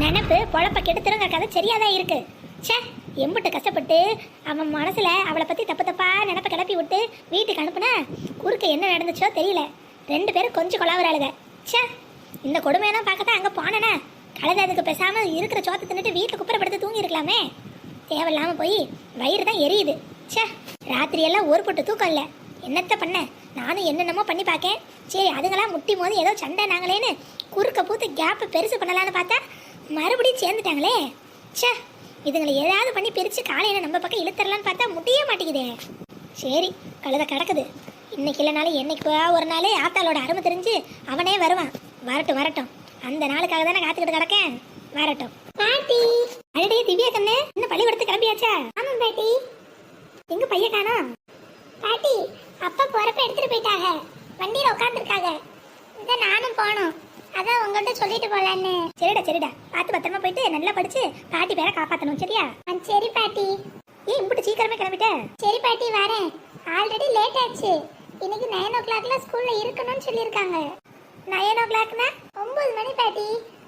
நினப்பு பொழப்ப கெடுத்துருங்க கதை சரியாதான் இருக்கு. ச்சே எம்பிட்டு கஷ்டப்பட்டு அவன் மனசுல அவளை பத்தி தப்பு தப்பா நினப்ப கிளப்பி விட்டு வீட்டுக்கு அனுப்புனா குறுக்க என்ன நடந்துச்சோ தெரியல. ரெண்டு பேரும் கொஞ்சம் கொலாவுறாளுங்க. ச்சே இந்த கொடுமையெல்லாம் பார்க்கத்தான் அங்கே போனேனே. கழுத அதுக்கு பேசாம இருக்கிற சோத்தை தின்னுட்டு வீட்டில் குப்புறப்படுத்து தூங்கி இருக்கலாமே தேவையில்லாம போய் வயிறு தான் எரியுது. ச்சே ராத்திரியெல்லாம் ஒரு பொட்டு தூக்கம் இல்லை. என்னத்த பண்ண? நானும் என்னென்னமோ பண்ணி பார்க்கேன் சரி அதுங்களாம் முட்டி போது ஏதோ சண்டை நாங்களேன்னு குறுக்க பூத்து கேப்பை பெருசு பண்ணலான்னு பார்த்தா மறுபடியும் சேர்ந்துட்டாங்களே? சே இதுங்களை ஏதாவது பண்ணி பிரித்து காலையில் நம்ம பக்கம் இழுத்துறலான்னு பார்த்தா முடிய மாட்டேங்குதே. சரி கழுத கிடக்குது. இன்னைக்கு இல்லைனாலும் என்னைக்கு ஒரு நாள் ஆத்தாளோட அருமை தெரிஞ்சு அவனே வருவான். வரட்டும் வரட்டும். அந்த நாளுக்காக தானே காத்துக்கிட்டு கிடக்கேன். வரட்டும். பாட்டி! அடடே திவ்யா கண்ணு இன்னும் பள்ளிக்கூடத்துக்கு கிளம்பியாச்சா? ஆமாம் பாட்டி. எங்க பையன் காணோம்? பாட்டி அப்பா போறப்ப எடுத்துட்டு போயிட்டாங்க. வண்டியில உட்காந்துருக்காங்க இந்த நானும் போனோம். அதான் உங்கள்கிட்ட சொல்லிட்டு போலான்னு. சரிடா சரிடா. பார்த்து பத்திரமா போயிட்டு நல்லா படிச்சு பாட்டி பேரை காப்பாத்தணும் சரியா? சரி பாட்டி. ஏன் இப்படி சீக்கிரமே கிளம்பிட்ட. சரி பாட்டி வரேன். ஆல்ரெடி லேட் ஆச்சு. இன்னைக்கு நைன் ஓ கிளாக்ல ஸ்கூல்ல இருக்கணும்னு சொல்லியிருக்காங்க. நைன் ஓ கிளாக்னா ஒன்பது மணி பாட்டி.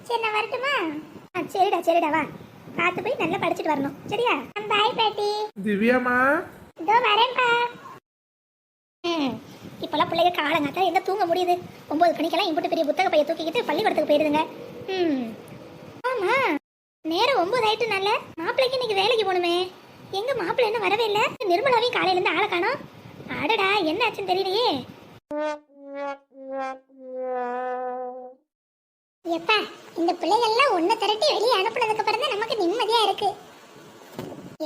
சரி நான் வரட்டுமா? ஆ சரிடா சரிடா வா. பார்த்து போய் நல்லா படிச்சுட்டு வரணும் சரியா? பாய் பாட்டி. திவ்யாமா இதோ வரேன்ப்பா. ம். இப்போல்லாம் பிள்ளைங்க காலங்காத்தா எங்க தூங்க முடியுது? ஒம்பது மணிக்கெல்லாம் இம்புட்டு பெரிய புத்தக பைய தூக்கிக்கிட்டு பள்ளிக்கூடத்துக்கு போயிடுதுங்க ம். ஆமாம் நேரம் ஒன்பது ஆயிட்டுனால மாப்பிள்ளைக்கு இன்னைக்கு வேலைக்கு போகணுமே. எங்கள் மாப்பிள்ளை என்ன வரவே இல்லை. நிர்மலாவையும் காலையிலேருந்து ஆளை காணும். அடடா என்ன ஆச்சுன்னு தெரியலையே. எப்பா இந்த பிள்ளைகள்லாம் ஒன்றை திரட்டி வெளியே அனுப்புனதுக்கு அப்புறம் தான் நமக்கு நிம்மதியாக இருக்கு.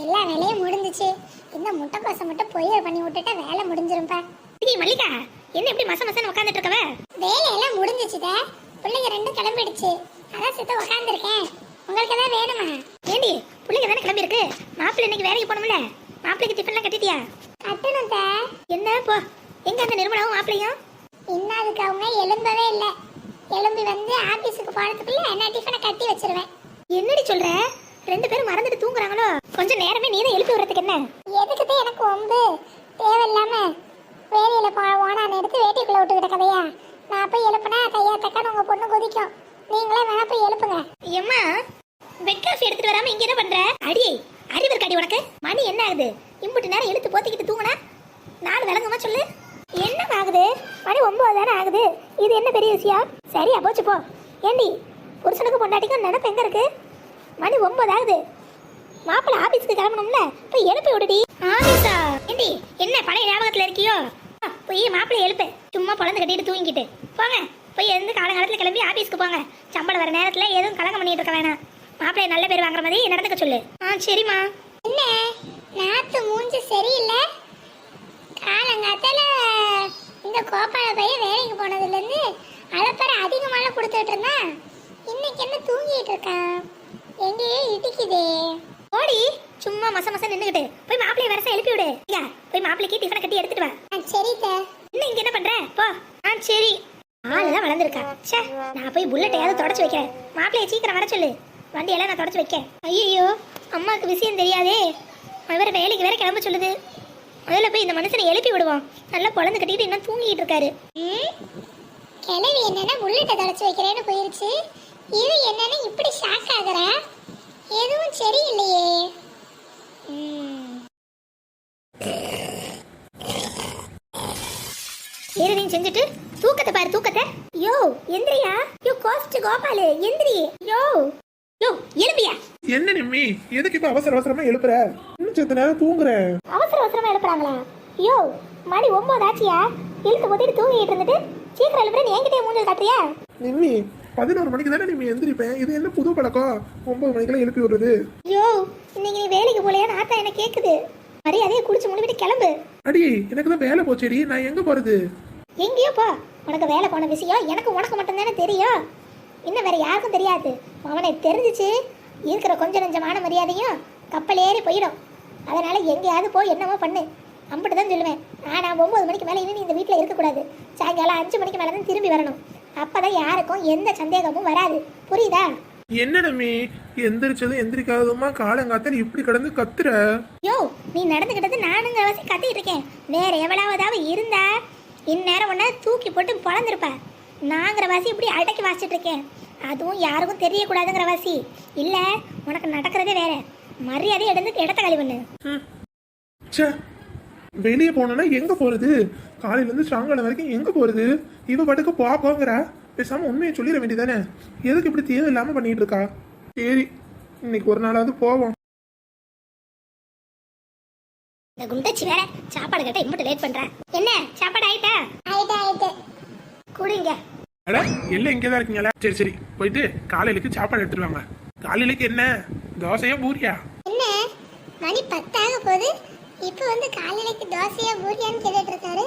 எல்லா வேலையும் முடிஞ்சிச்சு. இந்த முட்டைக்கோசை மட்டும் பொய்யல் பண்ணி விட்டுட்டா வேலை முடிஞ்சிரும்ப்பா டேய் மல்லிகா என்ன இப்படி மச மசன்னு உட்காந்துட்டு இருக்கவ? வேலையெல்லாம் முடிஞ்சுச்சுதே. பிள்ளைங்க ரெண்டும் கிளம்பிடுச்சு. அதான் சித்த உட்காந்துருக்கேன் உங்களுக்கு எதாவது வேணுமா? ஏண்டி பிள்ளைங்க தானே கிளம்பி இருக்கு மாப்பிள்ளை இன்னைக்கு வேலைக்கு போகணும்ல? மாப்பிள்ளைக்கு டிஃபன்லாம் கட்டிட்டியா கட்டணும் என்ன போ எங்க அந்த நிர்மலாவும் மாப்பிள்ளையும் இன்னும் அதுக்கு அவங்க எலும்பவே இல்லை எலும்பி வந்து ஆபீஸுக்கு போறதுக்குள்ள நான் டிஃபனை கட்டி வச்சிருவேன் என்னடி சொல்ற ரெண்டு பேரும் மறந்துட்டு தூங்குறாங்களோ கொஞ்சம் நேரமே நீ தான் எழுப்பி விடுறதுக்கு என்ன எதுக்கு எனக்கு ஒம்பு தேவையில்லாம வேலையில போ ஓனான்னு எடுத்து விட்டுக்கிட்ட கதையா? நான் போய் எழுப்புனா கையா தக்கான்னு உங்க பொண்ணு குதிக்கும். நீங்களே வேணா போய் எழுப்புங்க. எம்மா பெட் காஃபி எடுத்துட்டு வராம இங்க என்ன பண்ற? அடி அறிவு இருக்காடி உனக்கு. மணி என்ன ஆகுது? இம்புட்டு நேரம் இழுத்து போத்திக்கிட்டு தூங்குனா? நாலு விளங்குமா சொல்லு. என்ன ஆகுது? மணி ஒன்பது தானே ஆகுது. இது என்ன பெரிய விஷயம்? சரியா போச்சு போ. ஏண்டி புருஷனுக்கு பொண்டாட்டிக்கும் நினப்பு எங்க இருக்கு? மணி ஒன்பது ஆகுது. மாப்பிள்ளை ஆபீஸ்க்கு கிளம்பணும்ல? போய் எழுப்பி விடுடி. ஆபீஸா ஏண்டி என்ன பழைய ஞாபகத்துல இருக்கியோ? போய் மாப்பிள்ளை எழுப்பு. சும்மா பொழந்து கட்டிட்டு தூங்கிக்கிட்டு. போங்க. போய் எழுந்து காலங்காலத்துல கிளம்பி ஆபீஸ்க்கு போங்க. சம்பளம் வர நேரத்துல எதுவும் கலங்க பண்ணிட்டு இருக்க வேணாம். மாப்பிள்ளை நல்ல பேர் வாங்குற மாதிரி நடந்துக்க சொல்லு. ஆ சரிம்மா. என்ன? நாத்து மூஞ்சி சரியில்லை? காலங்காத்தால இந்த கோபால பையன் வேலைக்கு போனதுல இருந்து அளப்பற அதிகமால கொடுத்துட்டு இருந்தான். இன்னைக்கு என்ன தூங்கிட்டு இருக்கான்? எங்கேயே இடிக்குதே. ஓடி. சும்மா மச மச நின்னுகிட்டு. போய் மாப்பிளைய வரச எழுப்பி விடு. ஐயா போய் மாப்பிளைக்கு டிஃபனை கட்டி எடுத்துட்டு வா. சரி இன்னும் இங்க என்ன பண்ற? போ. ஆ சரி. ஆளுதான் வளர்ந்துருக்கா. ச்சே நான் போய் புல்லட்டையாவது தொடச்சு வைக்கிறேன். மாப்பிளைய சீக்கிரம் வர சொல்லு. வண்டியெல்லாம் நான் தொடச்சு வைக்க ஐயோ அம்மாவுக்கு விஷயம் தெரியாதே. அவர் வேலைக்கு வேற கிளம்ப சொல்லுது. முதல்ல போய் இந்த மனுஷனை எழுப்பி விடுவோம். நல்லா குழந்தை கட்டிட்டு இன்னும் தூங்கிட்டு இருக்காரு. கிளவி என்னன்னா புல்லட்டை தொடச்சு வைக்கிறேன்னு போயிருச்சு. இது என்னன்னு இப்படி ஷாக் ஆகுற? எதுவும் சரியில்லையே. ஏறி செஞ்சுட்டு தூக்கத்தை பாரு தூக்கத்தை. யோ எந்திரியா? யோ கோஸ்ட் கோபாலு எந்திரி. யோ யோ எழுப்பியா என்ன நிம்மி? எதுக்கு இப்ப அவசர அவசரமா எழுப்புற? இன்னும் செத்த நேரம் தூங்குற அவசர அவசரமா எழுப்புறாங்களா. யோ மணி ஒன்பது ஆச்சியா இழுத்து போத்திட்டு தூங்கிட்டு இருந்துட்டு சீக்கிரம் எழுப்புறேன் என்கிட்டயே மூஞ்சல் காட்டுறியா? நிம்மி பதினோரு மணிக்கு தானே நிம்மி எந்திரிப்பேன்? இது என்ன புது பழக்கம்? ஒன்பது மணிக்கெல்லாம் எழுப்பி விடுறது. யோ இன்னைக்கு நீ வேலைக்கு போலையா? ஆத்தா என்ன கேக்குது. மரியாதையை குடிச்சு முடிவிட்டு கிளம்பு. அடி எனக்கு தான் வேலை போச்சேடி. நான் எங்க போறது? எங்கேயோ போ. உனக்கு வேலை போன விஷயம் எனக்கு உனக்கு மட்டும்தானே தெரியும். இன்னும் வேற யாருக்கும் தெரியாது. அவனை தெரிஞ்சிச்சு. இருக்கிற கொஞ்சம் நெஞ்சமான மரியாதையும் கப்பல் ஏறி போயிடும். அதனால எங்கேயாவது போய் என்னமோ பண்ணு. அம்பிட்டு தான் சொல்லுவேன். ஆனா ஒன்பது மணிக்கு மேலே இனி நீ இந்த வீட்டில் இருக்கக்கூடாது. சாயங்காலம் அஞ்சு மணிக்கு மேலே தான் திரும்பி வரணும். அப்பதான் யாருக்கும் எந்த சந்தேகமும் வராது. புரியுதா? என்ன நிம்மி எந்திரிச்சதும் எந்திரிக்காததுமா? காலங்காத்தல் இப்படி கிடந்து கத்துற? யோ நீ நடந்துக்கிட்டது நானுங்கிற வசி கத்திட்டு இருக்கேன். வேற எவ்வளவுதாவது இருந்தா இந்நேரம் உன்ன தூக்கி போட்டு பொழந்திருப்ப. நாங்கிற வாசி இப்படி அடக்கி வாசிட்டு இருக்கேன். அதுவும் யாருக்கும் தெரியக்கூடாதுங்கிற வாசி. இல்ல உனக்கு நடக்கிறதே வேற. மரியாதை எடுத்து இடத்த ச்சே வெளியே போனோம்னா எங்க போறது? காலையில இருந்து சாயங்காலம் வரைக்கும் எங்க போறது? இவ பாட்டுக்கு போ போங்கிறா பேசாம உண்மையை சொல்லிட வேண்டியதானே எதுக்கு இப்படி தேவையில்லாம பண்ணிட்டு இருக்கா? சரி இன்னைக்கு ஒரு நாளாவது போவோம். இந்த குண்டச்சி வேற சாப்பாடு கேட்டா இம்மட்டு லேட் பண்றேன் என்ன சாப்பாடு ஆயிட்டா? ஆயிட்டு ஆயிட்டு. கூடுங்க. அட எல்லாம் இங்கே தான் இருக்கீங்களா சரி சரி போயிட்டு காலையிலுக்கு சாப்பாடு எடுத்துட்டு வாங்க. காலையிலுக்கு என்ன? தோசையா பூரியா? என்ன? மணி பத்தாக போகுது. இப்போ வந்து காலையிலைக்கு தோசையா பூரியான்னு கேட்டுட்டு இருக்காரு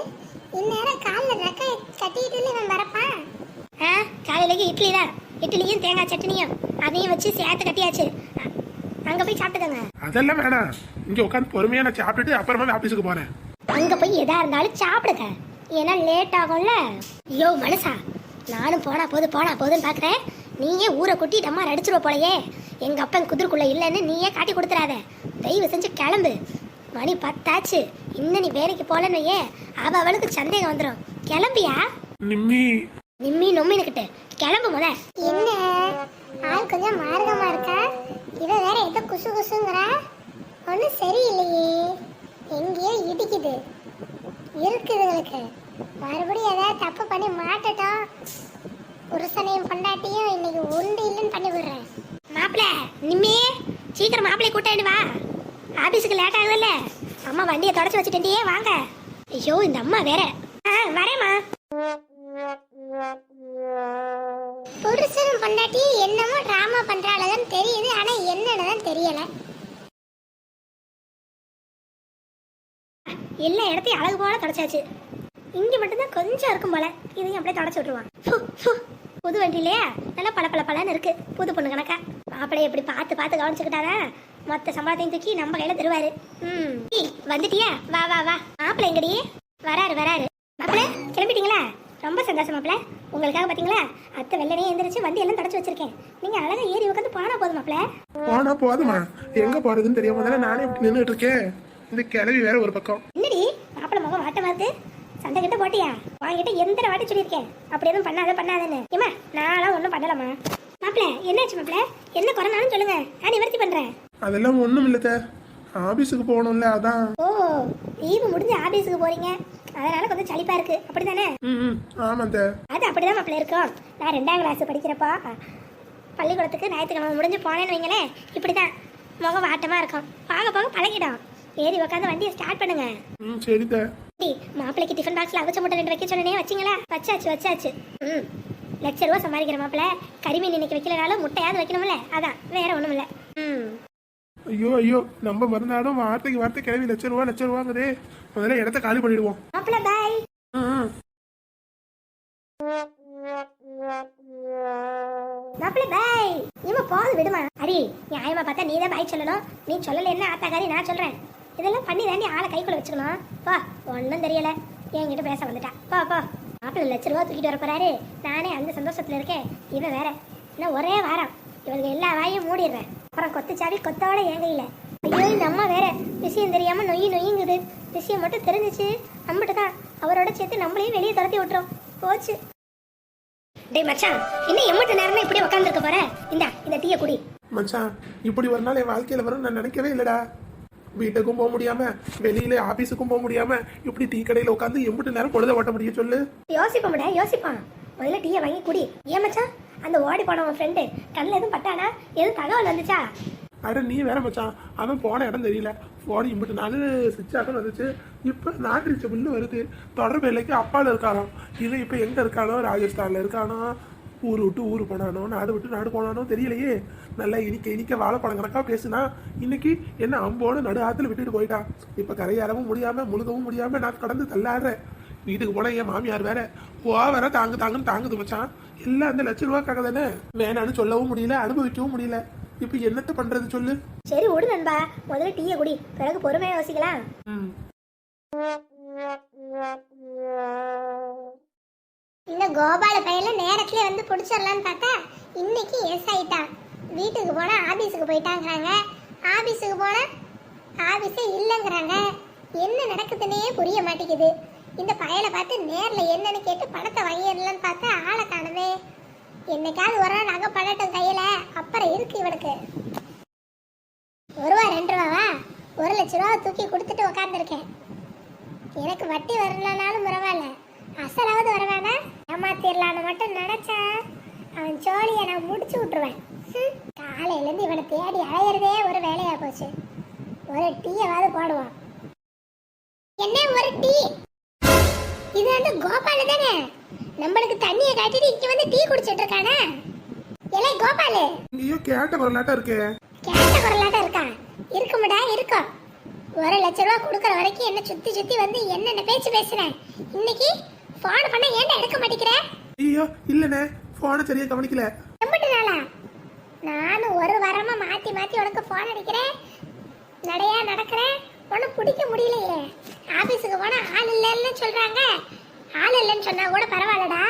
இந்நேரம் காலில் ரெக்க கட்டிட்டு இவன் வரப்பான் ஆ காலையிலேக்கு இட்லி தான். இட்லியும் தேங்காய் சட்னியும். அதையும் வச்சு சேர்த்து கட்டியாச்சு. அங்க போய் சாப்பிட்டுக்கோங்க. அதெல்லாம் வேணாம். இங்க உட்காந்து பொறுமையா நான் சாப்பிட்டுட்டு அப்புறமா ஆபீஸுக்கு போறேன். அங்க போய் எதா இருந்தாலும் சாப்பிடுங்க. ஏன்னா லேட் ஆகும்ல. ஐயோ மனுஷா. நானும் போனா போது போனா போதுன்னு பாக்குறேன். நீயே ஊரை கொட்டி அம்மா அடிச்சிருவ போலயே. எங்க அப்பன் குதிர்க்குள்ள இல்லைன்னு நீயே காட்டி கொடுத்துறாத. தயவு செஞ்சு கிளம்பு. மணி பத்தாச்சு. இன்னும் நீ வேலைக்கு போலன்னு வையே அவ அவளுக்கு சந்தேகம் வந்துடும் கிளம்பியா? நிம்மி. நிம்மி நொம்மினுக்கிட்டு. கிளம்பு முத. என்ன? ஆள் கொஞ்சம் மார்க்கமா இருக்கா? இவ வேற ஏதோ குசு குசுங்கிறா? ஒன்றும் சரியில்லையே. எங்கேயோ இடிக்குது. இருக்குதுங்களுக்கு மறுபடியும் ஏதாவது தப்பு பண்ணி மாட்டட்டும். புருஷனையும் பொண்டாட்டியும் இன்னைக்கு உண்டு இல்லைன்னு பண்ணி விடுறேன் மாப்பிள நிம்மி சீக்கிரம் மாப்பிளை கூட்டாண்டு வா. ஆபீஸுக்கு லேட் ஆகுதுல்ல அம்மா வண்டியை தொடச்சு வச்சுட்டே வாங்க. ஐயோ இந்த அம்மா வேற. ஆ வரேம்மா. புருஷனும் பொண்டாட்டி என்னமோ ட்ராமா பண்றாளதான் தெரியுது ஆனா என்னன்னு தெரியல. எல்லா இடத்தையும் அழகு போல தொடச்சாச்சு. இங்க மட்டும்தான் கொஞ்சம் இருக்கும் போல. இதையும் அப்படியே தொடச்சு விட்டுருவான். புது வண்டி இல்லையா? நல்லா பல பல பலன்னு இருக்கு. புது பொண்ணு கணக்கா. மாப்பிள்ளைய இப்படி பார்த்து பார்த்து கவனிச்சுக்கிட்டாதான் மொத்த சம்பளத்தையும் தூக்கி நம்ம கையில தருவாரு. ம். வந்துட்டியா? வா வா வா. மாப்பிள்ளை எங்கடி? வராரு வராரு. மாப்பிள்ளை கிளம்பிட்டீங்களா? ரொம்ப சந்தோஷம் மாப்பிள்ளை. உங்களுக்காக பாத்தீங்களா? அத்தை வெள்ளனே எந்திரிச்சு வண்டி எல்லாம் தொடச்சு வச்சிருக்கேன். நீங்க அழகா ஏறி உட்காந்து போனா போதும் மாப்பிள்ளை. போனா போதுமா எங்க போறதுன்னு தெரியாம தானே நானே இப்படி நின்றுட்டு இருக்கேன். இந்த கிளவி வேற ஒரு பக்கம். என்னடி? மாப்பிள முகம் வாட்டமா இருக்கு சண்டை கிட்ட போட்டியா? வாங்கிட்ட எந்த வாட்டி சொல்லியிருக்கேன். அப்படி எதுவும் பண்ணாத பண்ணாதன்னு. ஏமா நான்லாம் ஒன்றும் பண்ணலம்மா. மாப்பிள என்னாச்சு மாப்பிள என்ன குறைனாலும் சொல்லுங்க. நான் நிவர்த்தி பண்றேன். அதெல்லாம் ஒண்ணும் இல்லத்த ஆபீஸுக்கு போகணும்ல அதான். ஓ லீவு முடிஞ்சு ஆபீஸுக்கு போறீங்க. அதனால கொஞ்சம் சலிப்பா இருக்கு. அப்படிதானே ம் ம். ஆமாத்த அது அப்படிதான் மாப்பிள இருக்கும். நான் ரெண்டாம் கிளாஸ் படிக்கிறப்போ பள்ளிக்கூடத்துக்கு ஞாயிற்றுக்கிழமை முடிஞ்சு போனேன்னு வைங்களேன் இப்படிதான் முகம் வாட்டமா இருக்கும். பாக போக பழகிடும். ஏறி உட்காந்து வண்டியை ஸ்டார்ட் பண்ணுங்க. ம் சரித்த டி மாப்பிளைக்கு டிஃபன் பாக்ஸ்ல அவிச்ச முட்டை ரெண்டு வைக்க சொன்னனே வச்சிங்களா? வச்சாச்சு வச்சாச்சு. ம். லட்ச ரூபா சம்பாதிக்கிற மாப்பிள கறிமீன் இன்னைக்கு வைக்கலனாலும் முட்டையாவது வைக்கணும்ல. அதான் வேற ஒண்ணும் இல்ல ம். ஐயோ ஐயோ நம்ம மறுநாளும் வார்த்தைக்கு வார்த்தை கிளவி லட்ச ரூபா லட்ச ரூபாங்குதே முதல்ல இடத்த காலி பண்ணிடுவோம். போது விடுமா? அடி நியாயமா பார்த்தா நீ தான் பாய் சொல்லணும். நீ சொல்லல என்ன ஆத்தாக்காரி நான் சொல்றேன். இதெல்லாம் பண்ணி தாண்டி ஆளை கைக்குள்ள வச்சுக்கணும் போ ஒன்றும் தெரியல. என்கிட்ட பேச வந்துட்டா. போ போ. மாப்பிள்ள லட்ச ரூபா தூக்கிட்டு வர போறாரு. நானே அந்த சந்தோஷத்துல இருக்கேன். இவன் வேற. இன்னும் ஒரே வாரம். இவருக்கு எல்லா வாயும் மூடிடுறேன். அப்புறம் கொத்து சாவி கொத்தோட என் கையில ஐயோ இந்த அம்மா வேற. விஷயம் தெரியாம நொய்யி நொய்யுங்குது விஷயம் மட்டும் தெரிஞ்சிச்சு. நம்மகிட்ட தான் அவரோட சேர்த்து நம்மளையும் வெளியே துரத்தி விட்டுரும். போச்சு. டேய் மச்சான் இன்னும் எம்மட்ட நேரம் இப்படி உட்காந்துருக்க போற? இந்த இந்த டீயை குடி. மச்சான் இப்படி ஒரு நாள் என் வாழ்க்கையில வரும் நான் நினைக்கவே இல்லடா. வீட்டுக்கும் போக முடியாம வெளியில ஆபீஸுக்கும் போக முடியாம இப்படி டீ கடையில உட்காந்து எம்பிட்டு நேரம் பொழுத ஓட்ட முடியும் சொல்லு. யோசிப்போம் முட யோசிப்பான். முதல்ல டீயை வாங்கி குடி. ஏன் மச்சான்? அந்த ஓடி போன உன் ஃப்ரெண்டு கண்ணில் எதுவும் பட்டானா? எதுவும் தகவல் வந்துச்சா? அட நீ வேற மச்சான். அவன் போன இடம் தெரியல. போன இம்பிட்டு நாள் சுவிட்ச் வந்துச்சு. இப்போ நாட்டு ரீச்சபிள்னு வருது. தொடர்பு இல்லைக்கு அப்பாவில் இருக்காராம் இது இப்போ எங்கே இருக்கானோ? ராஜஸ்தானில் இருக்கானோ? ஊர் விட்டு ஊர் போனானோ? நாடு விட்டு நாடு போனானோ தெரியலையே. நல்லா இனிக்க இனிக்க வாழைப்பழம் கணக்கா பேசுனா இன்னைக்கு என்ன அம்போடு நடு ஆற்றுல விட்டுட்டு போயிட்டான் இப்போ கரையாறவும் முடியாமல் முழுகவும் முடியாமல் நான் கடந்து தள்ளாடுறேன். வீட்டுக்கு போனால் என் மாமியார் வேற. ஓ வேற தாங்கு தாங்குன்னு தாங்குது மச்சான். எல்லாம் அந்த லட்ச ரூபாய்க்காக தானே? வேணான்னு சொல்லவும் முடியல அனுபவிக்கவும் முடியல. இப்ப என்னத்த பண்றது சொல்லு. சரி விடு நண்பா. முதல்ல டீயை குடி. பிறகு பொறுமையாக யோசிக்கலாம். இந்த கோபால பையல நேரத்துல வந்து பிடிச்சிடலான்னு பார்த்தா இன்னைக்கு எஸ் ஆயிட்டான். வீட்டுக்கு போனா ஆபீஸுக்கு போயிட்டாங்கிறாங்க. ஆபீஸுக்கு போனா ஆபீஸே இல்லைங்கிறாங்க. என்ன நடக்குதுன்னே புரிய மாட்டேங்குது. இந்த பயலை பார்த்து நேர்ல என்னன்னு கேட்டு பணத்தை என்னைக்காவது ஒரு நாள் நகை பண்ணட்டும் கையில. அப்புறம் நாங்கள் இருக்கு ஒரு ரூபா ரெண்டு ரூபாவா? ஒரு லட்ச ரூபா தூக்கி கொடுத்துட்டு உக்காந்துருக்கேன். எனக்கு வட்டி வரலனாலும் பரவாயில்ல. அசலாவது வருவானா ஏமாத்திரலான்னு மட்டும் நினைச்சேன் அவன் ஜோலியை நான் முடிச்சு விட்டுருவேன். காலையிலேருந்து இவனை தேடி அலையிறதே ஒரு வேலையா போச்சு. ஒரு டீயாவது போடுவான். என்ன ஒரு டீ? நம்மளுக்கு தண்ணியை காட்டிட்டு இங்க வந்து டீ குடிச்சிட்டு இருக்கானே? ஏலே கோபாலு. இங்கேயோ கேட்ட குரலாட்டம் இருக்கே? கேட்ட குரலாட்டம் இருக்கா? இருக்கும்டா இருக்கும். ஒரு லட்ச ரூபா கொடுக்குற வரைக்கும் என்ன சுத்தி சுத்தி வந்து என்னென்ன பேச்சு பேசுறேன் இன்னைக்கு போன் பண்ண ஏன்டா எடுக்க மாட்டேங்கிற? ஐயோ இல்லைண்ணே. ஃபோனை சரியா கவனிக்கல. எம்பிட்டு நாளா நானும் ஒரு வாரமா மாத்தி மாத்தி உனக்கு போன் அடிக்கிறேன். நடையா நடக்கிறேன். ஒன்னும் பிடிக்க முடியலையே. ஆபீஸுக்கு போனா ஆள் இல்லைன்னு சொல்றாங்க. ஆள் இல்லைன்னு சொன்னா கூட பரவாயில்லடா.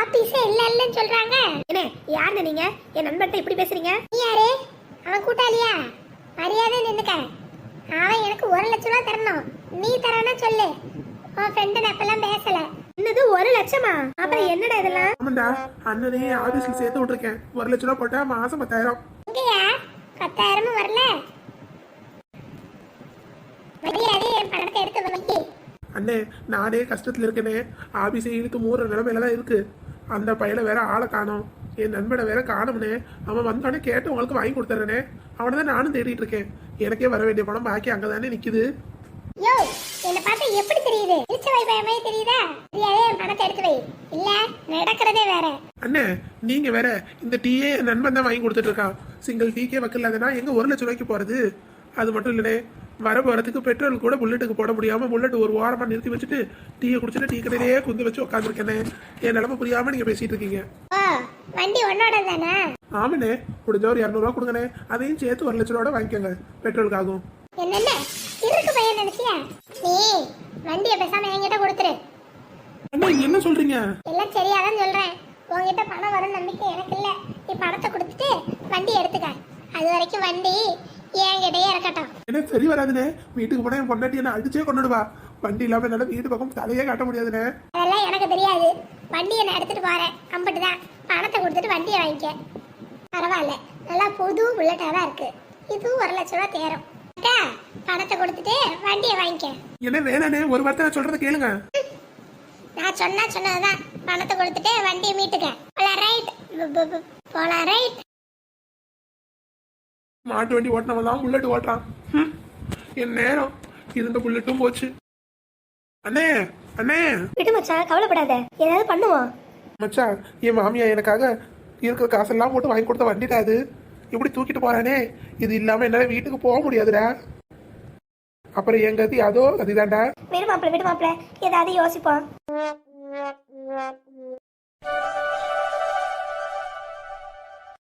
ஆபீஸே இல்ல இல்லைன்னு சொல்றாங்க. என்ன யாருன்னு நீங்க? என் நண்பர்கிட்ட இப்படி பேசுறீங்க? நீ யாரு? அவன் கூட்டாளியா? மரியாதை நின்னுக்க. அவன் எனக்கு ஒரு லட்ச ரூபா தரணும். நீ தரானா சொல்லு. உன் ஃப்ரெண்டு நான் இப்பெல்லாம் பேசல. என்னது ஒரு லட்சமா? அப்புறம் என்னடா இதெல்லாம்? ஆமாண்டா அண்ணனே ஆபீஸ்ல சேர்த்து விட்டுருக்கேன். ஒரு லட்ச ரூபா போட்டா மாசம் பத்தாயிரம். இங்கயா பத்தாயிரமும் வரல. மரியாதை என் பணத்தை எடுத்து வைக்கி அண்ணே நானே கஷ்டத்துல இருக்கேனே. ஆபீஸை இழுத்து மூற நிலைமையில தான் இருக்கு. அந்த பையனை வேற ஆளை காணோம். என் நண்பனை வேற காணும்னே. அவன் வந்தானே கேட்டு உங்களுக்கு வாங்கி கொடுத்துறேனே. அவனை தான் நானும் தேடிட்டு இருக்கேன். எனக்கே வர வேண்டிய பணம் பாக்கி அங்கதானே நிக்குது. யோ என்ன பார்த்தா எப்படி தெரியுது? இழிச்ச வை பயமே தெரியுதா? மரியாதை என் பணத்தை எடுத்து வை. இல்ல நடக்கிறதே வேற. அண்ணே நீங்க வேற இந்த டீயே என் நண்பன் தான் வாங்கி கொடுத்துட்டு இருக்கான். சிங்கிள் டீக்கே வைக்கலாதுன்னா எங்க ஒரு லட்சம் ரூபாய்க்கு போறது? அது மட்டும் இல்லனே. வர போறதுக்கு பெட்ரோல் கூட புல்லட்டுக்கு போட முடியாம புல்லட் ஒரு ஓரமா நிறுத்தி வச்சுட்டு டீயை குடிச்சிட்டு டீ கடையிலேயே குந்து வச்சு உட்காந்துருக்கேனே என் நிலம புரியாம நீங்க பேசிட்டு இருக்கீங்க. வண்டி உன்னோட தானே ஆமாண்ணே முடிஞ்ச ஒரு இரநூறுவா கொடுங்கண்ணே. அதையும் சேர்த்து ஒரு லட்ச ரூபா வாங்கிக்கோங்க. பெட்ரோலுக்கு ஆகும் என்னென்ன இருக்கு பையன் நினைச்சியா? நீ வண்டியை பேசாம என்கிட்ட கொடுத்துரு. அண்ணா என்ன சொல்றீங்க? எல்லாம் சரியாதான் சொல்றேன். உன்கிட்ட பணம் வரும் நம்பிக்கை எனக்கு இல்ல. நீ பணத்தை கொடுத்துட்டு வண்டி எடுத்துக்க. அது வரைக்கும் வண்டி என்கிட்டயே இருக்கட்டும். என்ன சரி வராதுண்ணே வீட்டுக்கு போனா என் பொண்டாட்டி என்ன அடிச்சே கொண்டுடுவா வண்டி இல்லாம என்னால வீட்டு பக்கம் தலையே காட்ட முடியாதுண்ணே அதெல்லாம் எனக்கு தெரியாது. வண்டியை நான் எடுத்துட்டு போறேன். அம்பிட்டு தான். பணத்தை கொடுத்துட்டு வண்டியை வாங்கிக்க. பரவாயில்ல. நல்லா புது புல்லட்டா தான் இருக்கு. இதுவும் ஒரு லட்ச ரூபா தேரும். பணத்தை கொடுத்துட்டு வண்டியை வாங்கிக்க. என்ன வேணாண்ணே ஒரு வார்த்தை நான் சொல்றதை கேளுங்க. நான் சொன்னா சொன்னதுதான். பணத்தை கொடுத்துட்டு வண்டியை மீட்டுக்க. போலாம் ரைட் போலாம் ரைட் மாட்டு வண்டி ஓட்டினவன் தான் புல்லட் ஓட்டுறான். ஹம். என் நேரம். இருந்த புல்லட்டும் போச்சு. அண்ணே அண்ணே. விடு மச்சான் கவலைப்படாத. ஏதாவது பண்ணுவோம். மச்சான் என் மாமியா எனக்காக இருக்கிற காசெல்லாம் போட்டு வாங்கி கொடுத்த வண்டிடா அது. இப்படி தூக்கிட்டு போறானே. இது இல்லாம என்னால வீட்டுக்கு போக முடியாதுடா. அப்புறம் என் கதி அதோ கதிதான்டா. விடு மாப்பிள்ள விடு மாப்பிள்ள ஏதாவது யோசிப்போம்.